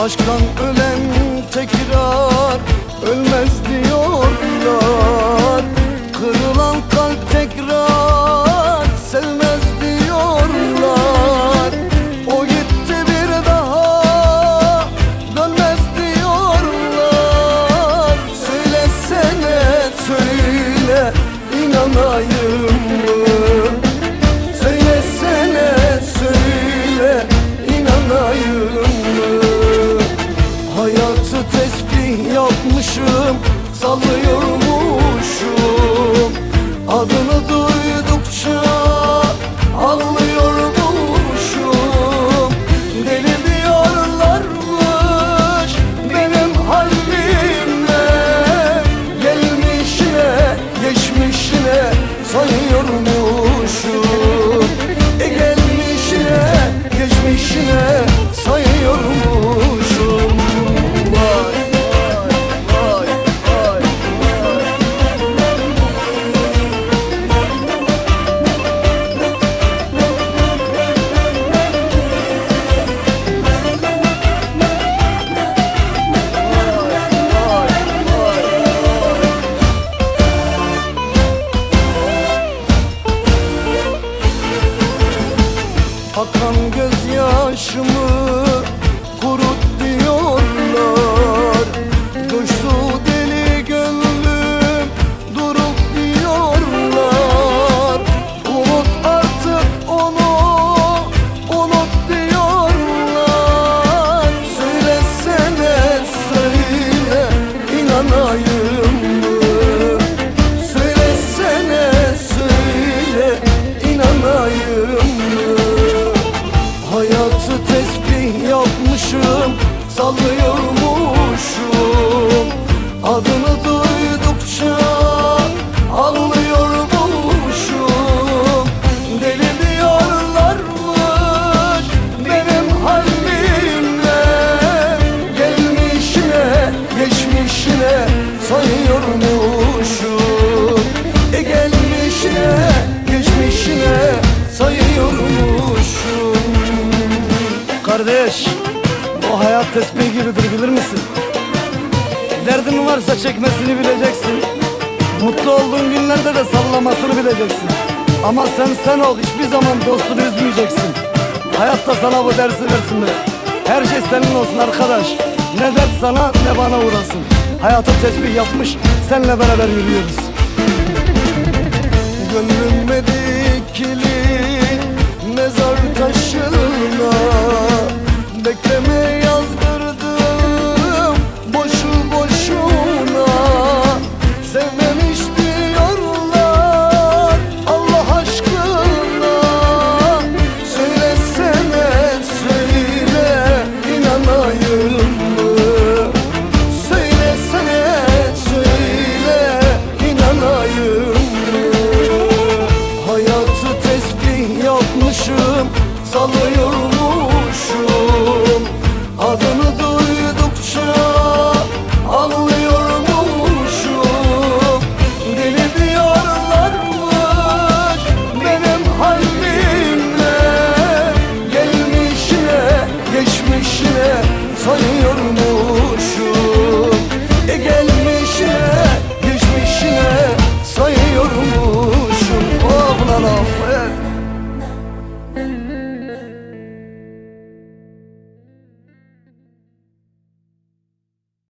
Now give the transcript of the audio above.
Aşktan ölen tekrar ölmez diyorlar yapmışım sallıyormuşum Adını duydukça anlıyormuşum. Deli diyorlarmış benim halime Gelmişine geçmişine sayıyormuşum gözyaşımı kurut diyorlar. Coştu deli gönlüm durup diyorlar. Unut artık onu unut diyorlar. Söylesene söyle inanayım mı? Söylesene söyle inanayım Adını duydukça anlıyormuşum Deli diyorlarmış benim halimle. Gelmişine geçmişine sayıyormuşum. E gelmişine geçmişine sayıyormuşum. Kardeş o hayat tesbih gibidir bilir misin? Derdin varsa çekmesini bileceksin. Mutlu olduğun günlerde de sallamasını bileceksin. Ama sen sen ol hiçbir zaman dostunu üzmeyeceksin. Hayatta sana bu dersi versinler. Her şey senin olsun arkadaş. Ne dert sana ne bana uğrasın. Hayatı tesbih yapmış senle beraber yürüyoruz. Gönlüme dikili mezar taşına Bekleme sanıyormuşum Adını duydukça anlıyormuşum. Deli diyorlarmış benim halimle Gelmişine geçmişine sayıyormuşum. E Gelmişine geçmişine sayıyormuşum. Oh la la